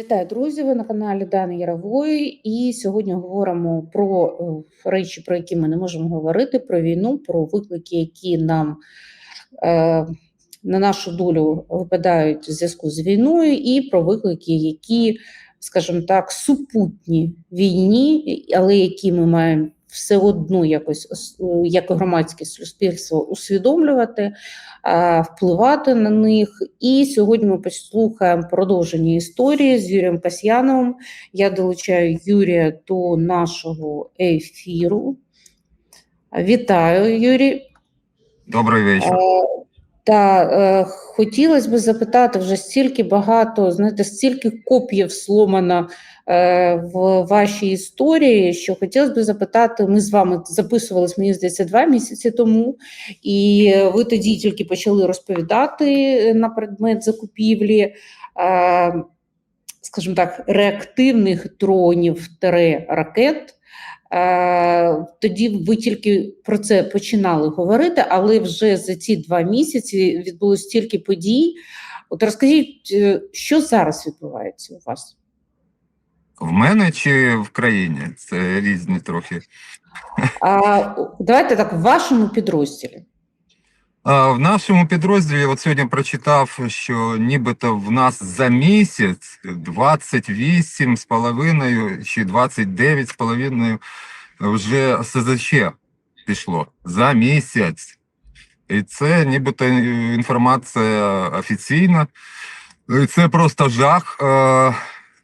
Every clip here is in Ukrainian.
Вітаю, друзі! Ви на каналі Дани Ярової, і сьогодні говоримо про е, речі, про які ми не можемо говорити: про війну, про виклики, які нам е, на нашу долю випадають в зв'язку з війною, і про виклики, які, скажімо так, супутні війні, але які ми маємо все одно якось е, як громадське суспільство усвідомлювати, е, впливати на них. І сьогодні ми послухаємо продовження історії з Юрієм Касьяновим. Я долучаю Юрія до нашого ефіру. Вітаю, Юрій. Добрий вечір. Та е, хотілося б запитати вже стільки багато, знаєте, стільки коп'їв сломано е, в вашій історії, що хотілося б запитати. Ми з вами записувалися, мені здається, два місяці тому, і ви тоді тільки почали розповідати на предмет закупівлі, е, скажімо так, реактивних дронів тере ракет. Е, Тоді ви тільки про це починали говорити, але вже за ці два місяці відбулось стільки подій. От розкажіть, е, що зараз відбувається у вас? В мене чи в країні? Це різні трохи. А давайте так, в вашому підрозділі. В нашому підрозділі от сьогодні прочитав, що нібито в нас за місяць 28 з половиною чи 29 з половиною вже СЗЧ пішло за місяць. І це нібито е, інформація офіційна. І це просто жах.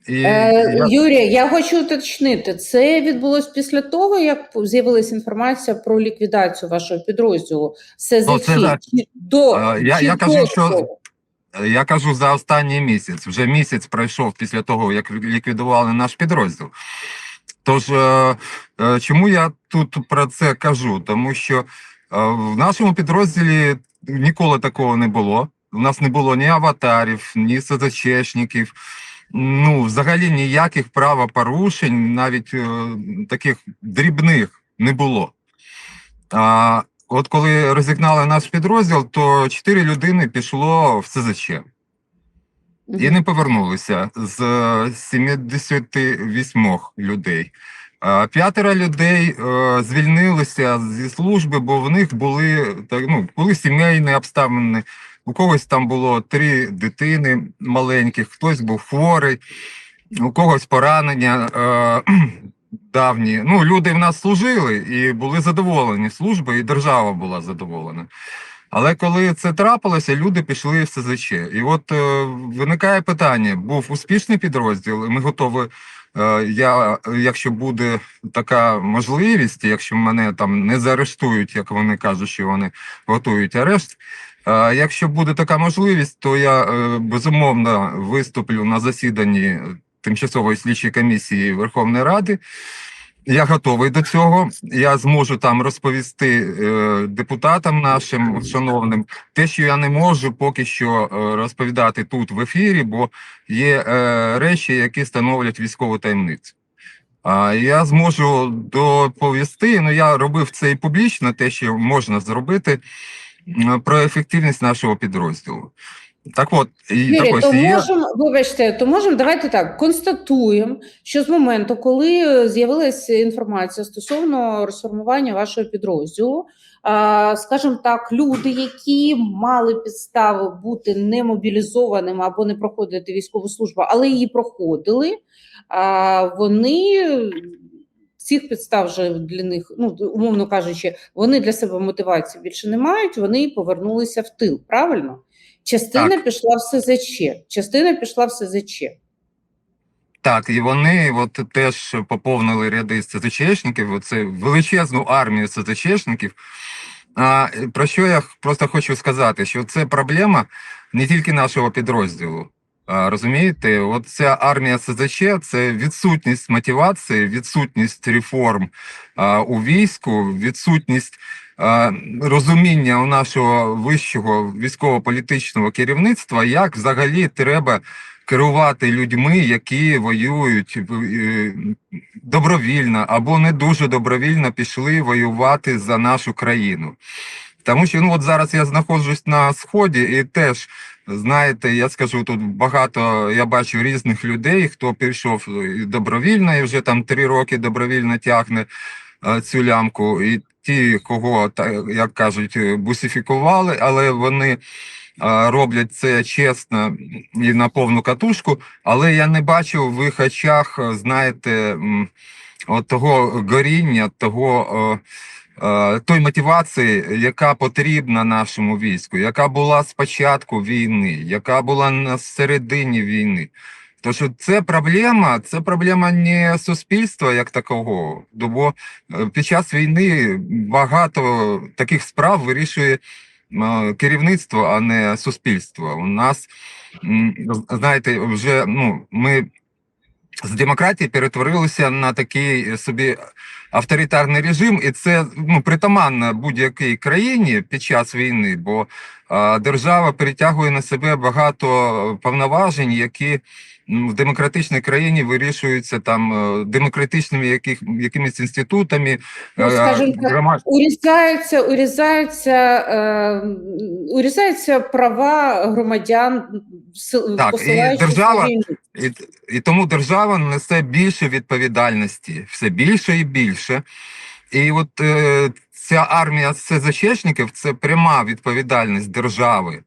І Е, я- Юрія, я хочу уточнити, це відбулось після того, як з'явилася інформація про ліквідацію вашого підрозділу СЗЧ. Ну, це. Чи до, Е, я- я кажу, що- Я кажу за останній місяць. Вже місяць пройшов після того, як ліквідували наш підрозділ. Тож, е, е, чому я тут про це кажу? Тому що в нашому підрозділі ніколи такого не було. У нас не було ні аватарів, ні СЗЧшників, ну, взагалі ніяких правопорушень, навіть е, таких дрібних не було. А от коли розігнали наш підрозділ, то чотири людини пішло в СЗЧ і не повернулися з е, 78 людей. П'ятеро людей е, звільнилися зі служби, бо в них були так, ну, були сімейні обставини. У когось там було три дитини маленьких, хтось був хворий, у когось поранення е, давні. Ну, люди в нас служили і були задоволені службою, і держава була задоволена. Але коли це трапилося, люди пішли в СЗЧ. І от е, виникає питання: був успішний підрозділ, ми готові. е, Я, якщо буде така можливість, якщо мене там не заарештують, як вони кажуть, що вони готують арешт. Е, Якщо буде така можливість, то я е, безумовно виступлю на засіданні тимчасової слідчої комісії Верховної Ради. Я готовий до цього. Я зможу там розповісти е, депутатам нашим шановним те, що я не можу поки що розповідати тут в ефірі, бо є речі, які становлять військову таємницю. А я зможу доповісти. Ну я робив це і публічно, те, що можна зробити про ефективність нашого підрозділу. Так от, і ось, то є- можемо, вибачте, то можемо давайте так констатуємо, що з моменту, коли е, з'явилася інформація стосовно розформування вашого підрозділу, скажімо так, люди, які мали підстави бути не мобілізованими або не проходити військову службу, але її проходили, вони цих підстав вже для них, ну умовно кажучи, вони для себе мотивації більше не мають. Вони повернулися в тил. Правильно? Частина Так. пішла в СЗЧ, частина пішла в СЗЧ. Так, і вони от теж поповнили ряди СЗЧшників, оце величезну армію СЗЧшників. А, про що я просто хочу сказати, що це проблема не тільки нашого підрозділу. Розумієте, от ця армія СЗЧ це відсутність мотивації, відсутність реформ у війську, відсутність розуміння у нашого вищого військово-політичного керівництва, як взагалі треба керувати людьми, які воюють е, добровільно або не дуже добровільно пішли воювати за нашу країну. Тому що ну от зараз я знаходжусь на сході, і теж знаєте, я скажу тут багато. Я бачу різних людей, хто пішов добровільно, і вже там три роки добровільно тягне е, цю лямку. І ті, кого як кажуть, е, бусифікували, але вони е, роблять це чесно і на повну катушку. Але я не бачу в їх очах, е, знаєте, от того горіння, того. Е, той мотивації, яка потрібна нашому війську, яка була з початку війни, яка була на середині війни. То що це проблема, це проблема не суспільства як такого. Бо е, під час війни багато таких справ вирішує е, керівництво, а не суспільство. У нас знаєте, вже ну ми з демократії перетворилися на такий собі авторитарний режим, і це ну притаманно будь-якій країні під час війни, бо а, держава перетягує на себе багато повноважень, які в демократичній країні вирішуються там е, демократичними яких, якимись інститутами. Ну, е, скажімо громад- Урізаються, урізаються, е, урізаються права громадян, Так, і держава-. І, і тому держава несе більше відповідальності, все більше і більше. І от е, ця армія СЗЧшників – це пряма відповідальність держави.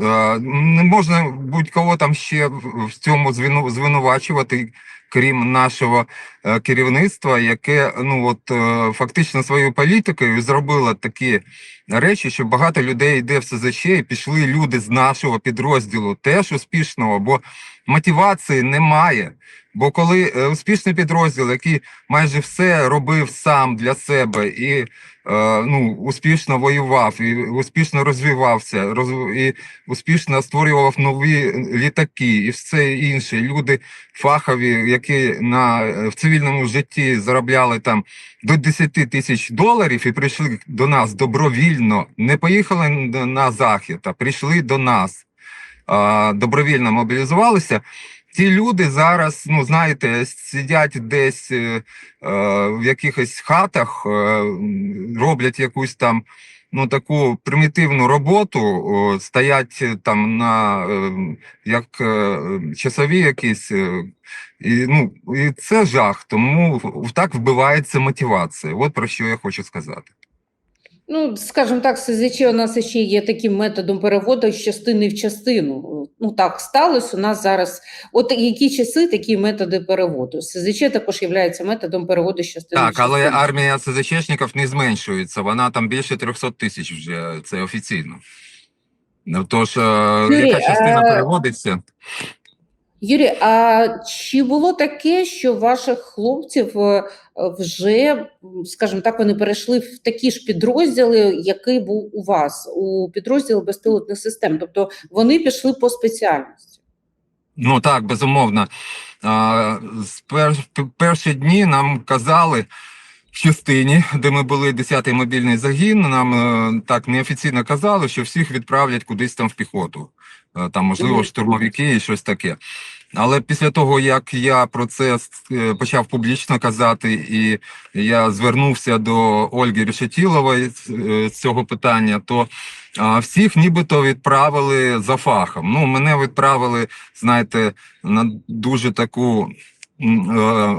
Е, не можна будь-кого там ще в цьому звину, звинувачувати, крім нашого е, керівництва, яке ну от е, фактично своєю політикою зробило такі речі, що багато людей йде в СЗЧ, і пішли люди з нашого підрозділу, теж успішного, бо мотивації немає. Бо коли е, успішний підрозділ, який майже все робив сам для себе і е, ну, успішно воював, і успішно розвивався, роз, і успішно створював нові літаки і все інше. Люди фахові, які на, е, в цивільному житті заробляли там до 10 тисяч доларів і прийшли до нас добровільно, не поїхали на- захід, а прийшли до нас, добровільно мобілізувалися. Ті люди зараз, ну знаєте, сидять десь е, е, в якихось хатах, е, роблять якусь там ну таку примітивну роботу, о, стоять там на е, як е, часові якісь. е, І, ну, і це жах, тому так вбивається мотивація. От про що я хочу сказати. Ну, скажімо так, СЗЧ у нас ще є таким методом переводу з частини в частину. Ну так сталося. У нас зараз, от які часи, такі методи переводу. СЗЧ також є методом переводу з частини. Так, в але армія СЗЧшників не зменшується. Вона там більше 300 тисяч вже це офіційно. Ну, Тож, е, Юрій, яка частина е, переводиться? Юрій, а чи було таке, що ваших хлопців е, вже, скажімо так, вони перейшли в такі ж підрозділи, який був у вас, у підрозділ безпілотних систем? Тобто вони пішли по спеціальності? Ну так, безумовно. З перші дні нам казали частині, де ми були 10-й мобільний загін, нам е, так неофіційно казали, що всіх відправлять кудись там в піхоту. Е, Там, можливо, штурмовики і щось таке. Але після того, як я про це е, почав публічно казати, і я звернувся до Ольги Решетілової з цього питання, то всіх нібито відправили за фахом. Ну, мене відправили, знаєте, на дуже таку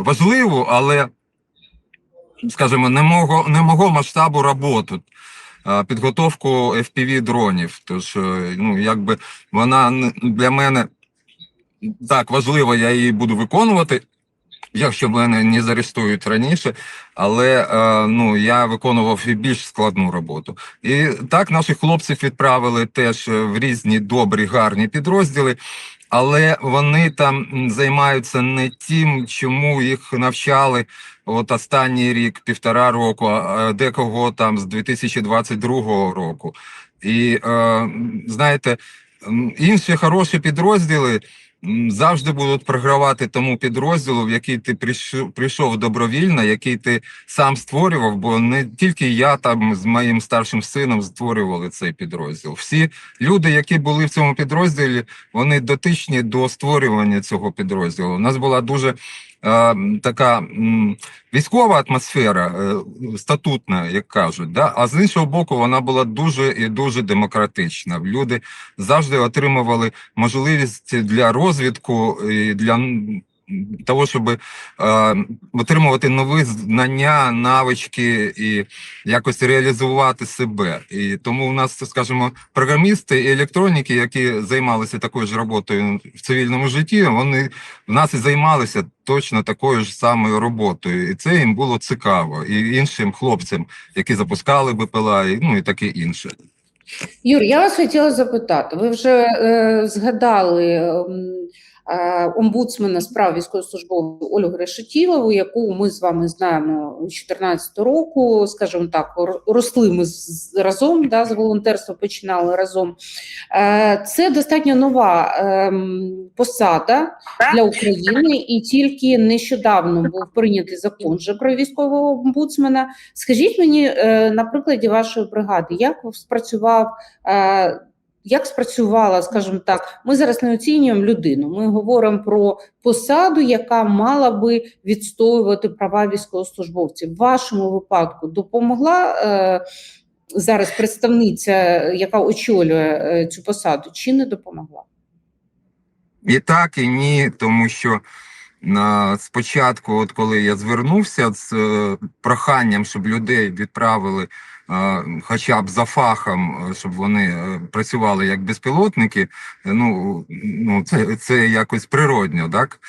важливу, але, скажімо, не мого, масштабу роботу. Підготовку FPV дронів. Тож, е, ну, якби вона для мене так важлива, я її буду виконувати. Якщо мене не заарештують раніше, але е, ну я виконував і більш складну роботу. І так наших хлопців відправили теж е, в різні добрі, гарні підрозділи, але вони там займаються не тим, чому їх навчали от останній рік, півтора року, а декого там з 2022 року. І е, знаєте, інші хороші підрозділи завжди будуть програвати тому підрозділу, в який ти прийшов, прийшов добровільно, який ти сам створював, бо не тільки я там з моїм старшим сином створювали цей підрозділ. Всі люди, які були в цьому підрозділі, вони дотичні до створювання цього підрозділу. У нас була дуже така військова атмосфера, е, статутна, як кажуть, да? а з іншого боку, вона була дуже і дуже демократична. Люди завжди отримували можливість для розвідку і для того, щоб е, отримувати нові знання, навички і якось реалізувати себе. І тому у нас, скажімо, програмісти і електроніки, які займалися такою ж роботою в цивільному житті, вони в нас і займалися точно такою ж самою роботою, і це їм було цікаво, і іншим хлопцям, які запускали БПЛА, і, ну і таке інше. Юр, я вас хотіла запитати. Ви вже е, згадали е, омбудсмена з прав військовослужбовців Ольгу Решетілову, яку ми з вами знаємо з 2014 року, скажімо так, росли ми разом, да, з волонтерства починали разом. Е, це достатньо нова ем, посада для України, і тільки нещодавно був прийнятий закон вже про військового омбудсмена. Скажіть мені е, на прикладі вашої бригади, як спрацював, е, як спрацювала, скажімо так, ми зараз не оцінюємо людину. Ми говоримо про посаду, яка мала би відстоювати права військовослужбовців. В вашому випадку допомогла е, зараз представниця, яка очолює е, цю посаду, чи не допомогла? І так, і ні, тому що на спочатку, от коли я звернувся з е, проханням, щоб людей відправили хоча б за фахом, е, щоб вони е, працювали як безпілотники, е, ну, ну це, це якось природньо, так?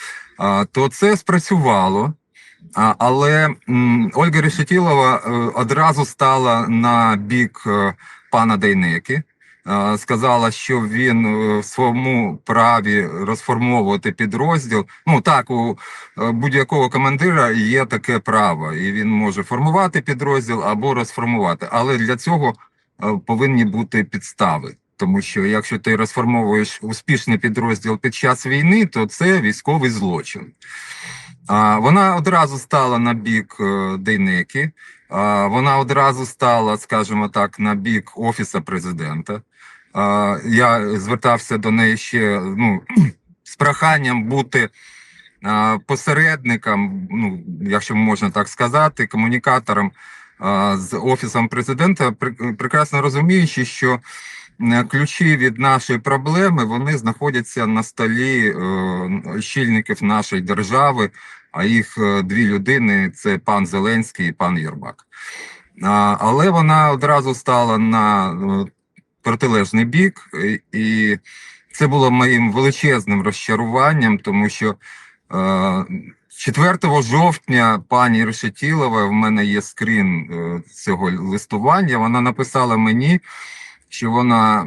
То це спрацювало. Але Ольга Решетілова одразу стала на бік пана Дейнеки. Е, сказала, що він е, в своєму праві розформовувати підрозділ. Ну так, у е, будь-якого командира є таке право, і він може формувати підрозділ або розформувати. Але для цього повинні бути підстави. Тому що якщо ти розформовуєш успішний підрозділ під час війни, то це військовий злочин. А, Вона одразу стала на бік Дейнеки, а, вона одразу стала, скажімо так, на бік Офіса президента. Я звертався до неї ще ну, з проханням бути посередником, ну, якщо можна так сказати, комунікатором з Офісом президента, прекрасно розуміючи, що е, ключі від нашої проблеми вони знаходяться на столі е, очільників нашої держави, а їх е, дві людини: це пан Зеленський і пан Єрмак. Але вона одразу стала на е, протилежний бік, і- і це було моїм величезним розчаруванням, тому що е, 4 жовтня пані Решетілова, в мене є скрін е, цього листування. Вона написала мені, що вона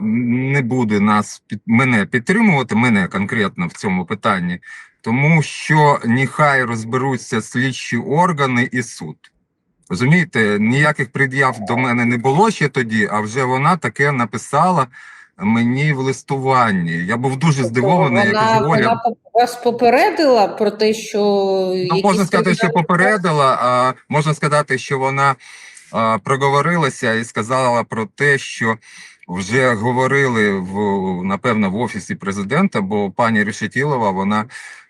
не буде нас мене підтримувати, мене конкретно в цьому питанні, тому що нехай розберуться слідчі органи і суд. Розумієте, ніяких пред'яв до мене не було ще тоді, а вже вона таке написала мені в листуванні. Я був дуже здивований, я Тобто вона, кажу, Оля, вона вас попередила про те, що Ну, можна сказати, що попередила, а можна сказати, що вона а, проговорилася і сказала про те, що вже говорили в напевно в офісі президента, бо пані Решетілова вона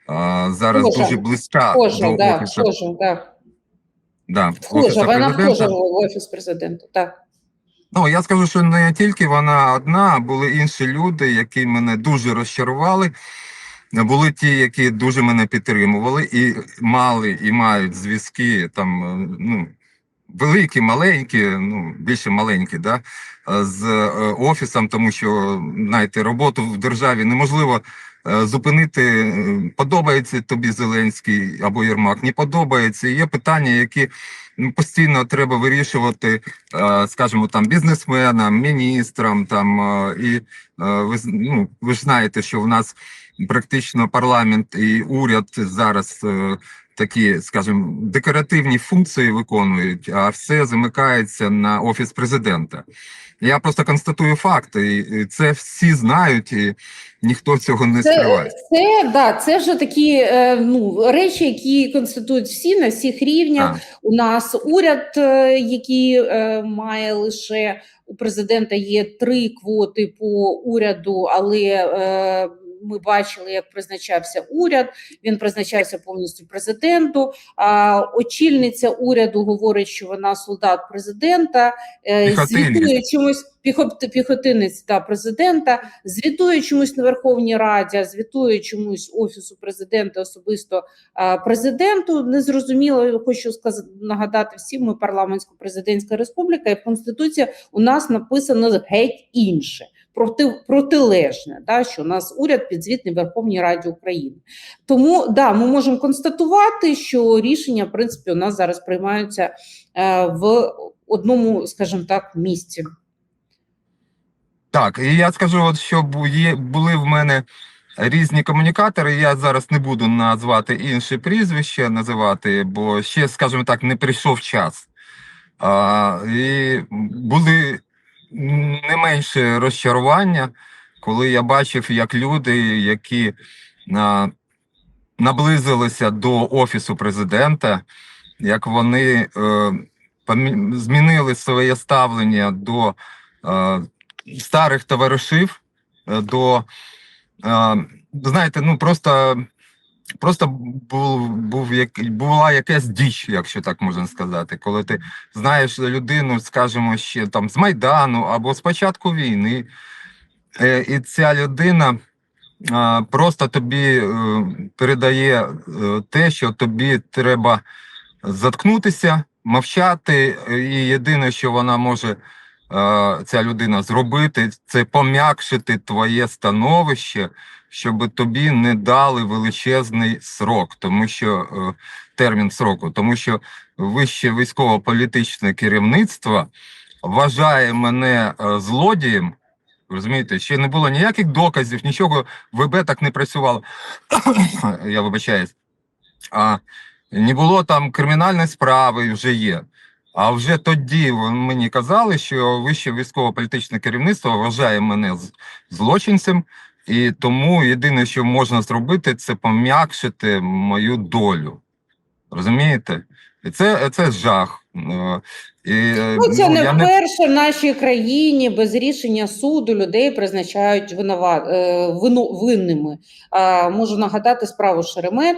а, зараз Схожа. дуже близька Схожа, до да, офісу. схожа, да. Да, Схожа, вона схожа в офіс президента. Так. Ну, я скажу, що не тільки вона одна, а були інші люди, які мене дуже розчарували. Були ті, які дуже мене підтримували, і мали і мають зв'язки там, ну, великі, маленькі, ну, більше маленькі, да, з е, офісом, тому що, знаєте, роботу в державі неможливо зупинити. Е, Подобається тобі Зеленський або Єрмак, не подобається. Є питання, які ну, постійно треба вирішувати, е, скажімо, там бізнесменам, міністрам. Там е, і е, ви ну, ви ж знаєте, що в нас практично парламент і уряд зараз. Такі, скажімо, декоративні функції виконують, а все замикається на офіс президента. Я просто констатую факти, і це всі знають, і ніхто цього не Це, скриває. це, да, це вже такі е, ну, речі, які конститують всі на всіх рівнях. Так. У нас уряд, е, який е, має лише у президента є три квоти по уряду, але е, ми бачили, як призначався уряд. Він призначався повністю президенту. А очільниця уряду говорить, що вона солдат президента, е, звітує чомусь піхотинець та президента, звітує чомусь на Верховній Раді, звітує чомусь офісу президента особисто президенту. Незрозуміло, хочу сказати нагадати всім. Ми парламентсько-президентська республіка, і в конституції у нас написано геть інше. Проти протилежне, да, що у нас уряд підзвітний Верховній Раді України. Тому да, ми можемо констатувати, що рішення, в принципі, у нас зараз приймаються е, в одному, скажімо так, місці. Так, і я скажу, от що були в мене різні комунікатори. Я зараз не буду назвати інші прізвища називати, бо ще, скажімо так, не прийшов час. А, і були не менше розчарування, коли я бачив, як люди, які а, наблизилися до офісу президента, як вони е, змінили своє ставлення до е, старих товаришів, е, до е, знаєте, ну просто. Просто був, був як, була якась діч, якщо так можна сказати, коли ти знаєш людину, скажімо, ще там з Майдану або з початку війни, е, і ця людина просто тобі е, передає е, те, що тобі треба заткнутися, мовчати, і єдине, що вона може ця людина зробити, це пом'якшити твоє становище, щоб тобі не дали величезний срок, тому що е, термін сроку, тому що вище військово-політичне керівництво вважає мене е, злодієм. Розумієте, ще не було ніяких доказів, нічого ВБ так не працювало. Я вибачаюсь. А не було там кримінальної справи, вже є. А вже тоді мені казали, що вище військово-політичне керівництво вважає мене злочинцем, і тому єдине, що можна зробити, це пом'якшити мою долю. Розумієте? І це, це жах. Е, І, е, Ну, це ну, не я вперше в нашій країні без рішення суду людей призначають винова... е, вину... винними. Можу нагадати справу Шеремет,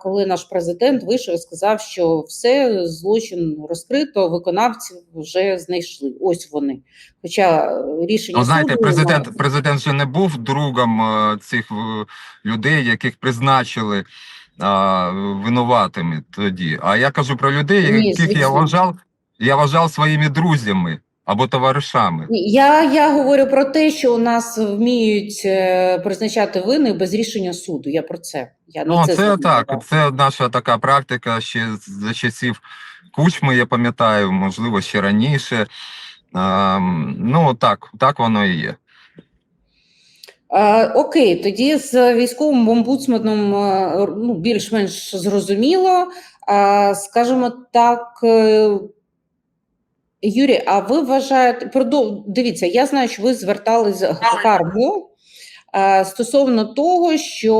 коли наш президент вийшов і сказав, що все злочин розкрито, виконавців вже знайшли. Ось вони. Хоча е, рішення Ну, знаєте, суду президент, президент же не був другом е, цих е, людей, яких призначили е, винуватими тоді. А я кажу про людей, Ні, яких я вважав, я вважав своїми друзями або товаришами. Я, я говорю про те, що у нас вміють е, призначати вини без рішення суду. Я про це. Я Ну, це це так. Це наша така практика ще за часів кучми, я пам'ятаю, можливо, ще раніше. Ем, ну так, так воно і є. Е, окей, тоді з військовим омбудсменом е, ну, більш-менш зрозуміло. Скажімо так, Юрій, а ви вважаєте, продов... дивіться, я знаю, що ви звертались в КАРБО е, стосовно того, що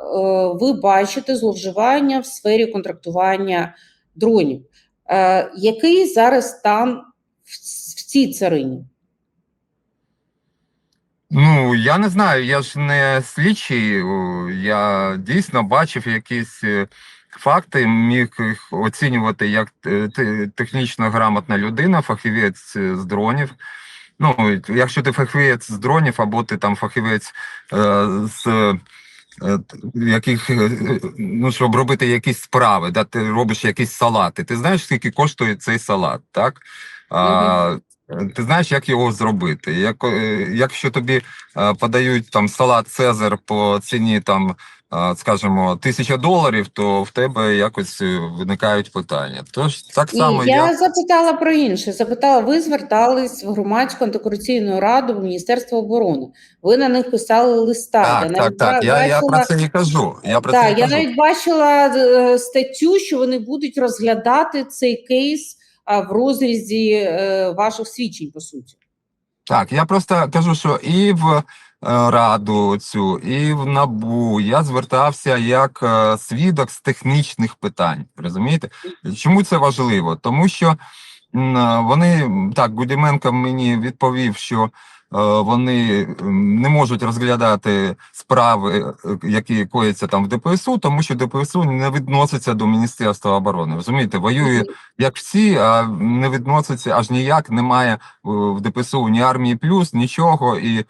е, ви бачите зловживання в сфері контрактування дронів. Е, який зараз стан в, цій царині? Ну, я не знаю, я ж не слідчий. Я дійсно бачив якісь факти, міг їх оцінювати як е, технічно грамотна людина, фахівець е, з дронів. Ну, якщо ти фахівець з дронів, або ти там фахівець е, з е, яких, е, ну, щоб робити якісь справи, да, ти робиш якісь салати. Ти знаєш, скільки коштує цей салат, так? А, ти знаєш, як його зробити? Як, якщо тобі подають там салат Цезар по ціні там, скажімо, тисяча доларів, то в тебе якось е, виникають питання. Тож так само Ні, я, я. запитала про інше. Запитала, ви звертались в громадську антикорупційну раду в Міністерство оборони. Ви на них писали листа. Так, я так, так. Я, я про це і кажу. Я про Так, це і я кажу. навіть бачила е, статтю, що вони будуть розглядати цей кейс в розрізі е, ваших свідчень, по суті. Так, я просто кажу, що і в раду цю, і в набу я звертався як е, свідок з технічних питань. Розумієте? Чому це важливо? Тому що е, вони так, Гудіменко мені відповів, що вони не можуть розглядати справи, е, які кояться там в ДПСУ, тому що ДПСУ не відноситься до Міністерства оборони. Розумієте, воює як всі, а не відноситься аж ніяк. Немає е, в ДПСУ ні армії плюс, нічого і.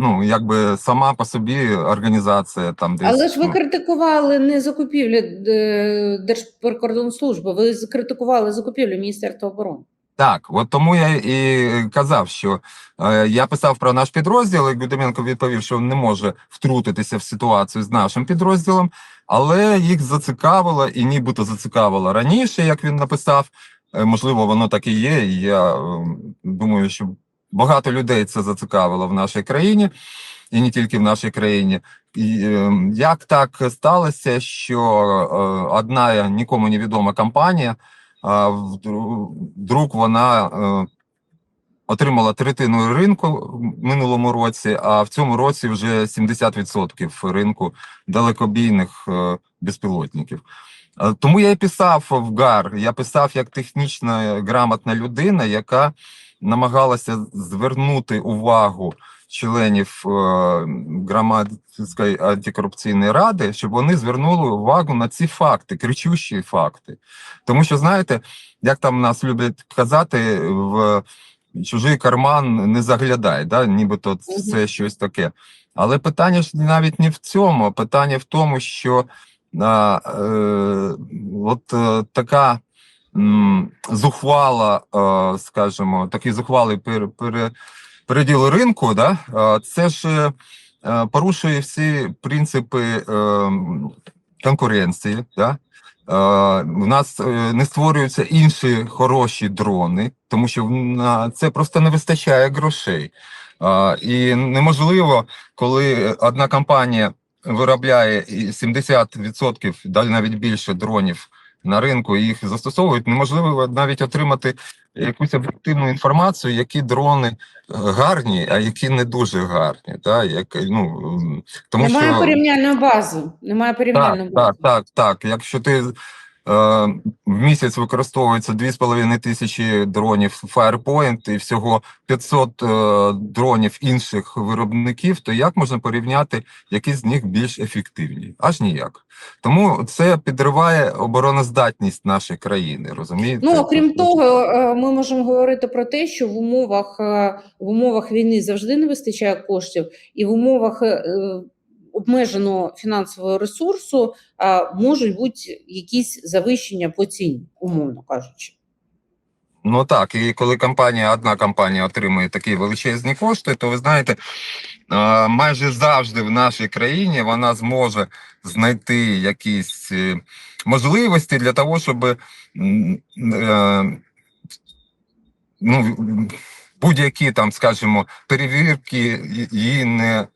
Ну, якби сама по собі організація там десь. Але ж ви ну, критикували не закупівлі е, Держприкордонслужби, ви критикували закупівлю Міністерства оборони. Так, от тому я і казав, що е, я писав про наш підрозділ, і Гудеменко відповів, що не може втрутитися в ситуацію з нашим підрозділом, але їх зацікавило і нібито зацікавило раніше, як він написав. Е, можливо, воно так і є. І я е, думаю, що багато людей це зацікавило в нашій країні, і не тільки в нашій країні. І, е, як так сталося, що е, одна нікому невідома компанія а вдруг вдруг вона е, отримала третину ринку в минулому році, а в цьому році вже 70% ринку далекобійних е, безпілотників. Е, Тому я і писав в ГАР, я писав як технічно грамотна людина, яка намагалася звернути увагу членів е, громадської антикорупційної ради, щоб вони звернули увагу на ці факти, кричущі факти. Тому що, знаєте, як там нас люблять казати, в чужий карман не заглядай, да? нібито це щось таке. Але питання ж навіть не в цьому, питання в тому, що от е, така зухвала, е, скажімо, такий зухвалий пере, пере, переділ ринку, да? е, це ж е, порушує всі принципи е, конкуренції. Да? В нас не створюються інші хороші дрони, тому що на це просто не вистачає грошей. І неможливо, коли одна компанія виробляє і 70%, далі навіть більше дронів на ринку, і їх застосовують, неможливо навіть отримати якусь об'єктивну інформацію, які дрони е, гарні, а які не дуже гарні. Та Як, ну, тому Немає що... порівняльної бази. Немає порівняльної Так, бази. так, так, так. Якщо ти в місяць використовується 2,5 тисячі дронів Firepoint і всього 500 е, дронів інших виробників, то як можна порівняти, які з них більш ефективні? Аж ніяк. Тому це підриває обороноздатність нашої країни. Розумієте? Ну, окрім того, е, ми можемо говорити про те, що в умовах, е, в умовах війни завжди не вистачає коштів, і в умовах е, обмеженого фінансового ресурсу можуть бути якісь завищення по ціні, умовно кажучи. Ну так, і коли компанія, одна компанія отримує такі величезні кошти, то ви знаєте, майже завжди в нашій країні вона зможе знайти якісь е, можливості для того, щоб е, ну, будь-які там, скажімо, перевірки її не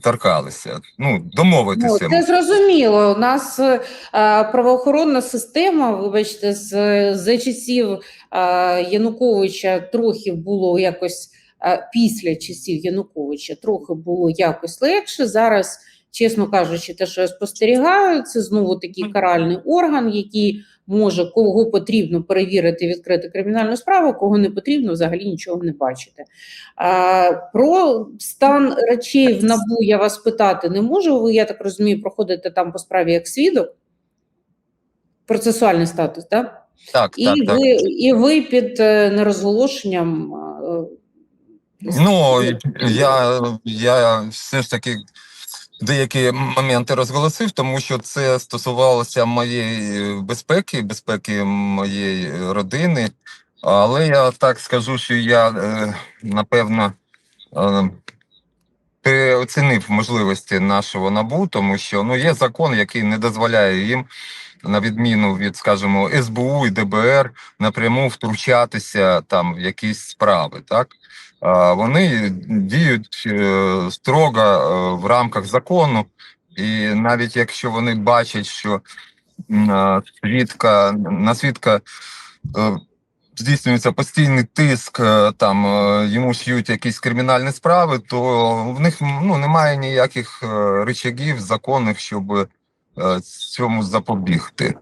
торкалися. Ну, Ну, домовитися. це зрозуміло. У нас е, правоохоронна система, вибачте, з, за часів е, Януковича трохи було якось е, після часів Януковича трохи було якось легше. Зараз, чесно кажучи, те, що я спостерігаю, це знову такий каральний орган, який може кого потрібно перевірити, відкрити кримінальну справу, кого не потрібно, взагалі нічого не бачити. А, про стан речей в НАБУ я вас питати не можу. Ви, я так розумію, проходите там по справі як свідок. Процесуальний статус, так? Так, І, так, так. ви, і ви під е, нерозголошенням. е, Ну, я, я все ж таки деякі моменти розголосив, тому що це стосувалося моєї безпеки, безпеки моєї родини. Але я так скажу, що я е, напевно е, переоцінив можливості нашого набу, тому що ну є закон, який не дозволяє їм, на відміну від, скажімо, СБУ і ДБР, напряму втручатися там в якісь справи. Так вони діють е, строго е, в рамках закону, і навіть якщо вони бачать, що е, свідка на свідка. Здійснюється постійний тиск, там йому ш'ють якісь кримінальні справи, то в них ну немає ніяких рычагів законних, щоб цьому запобігти.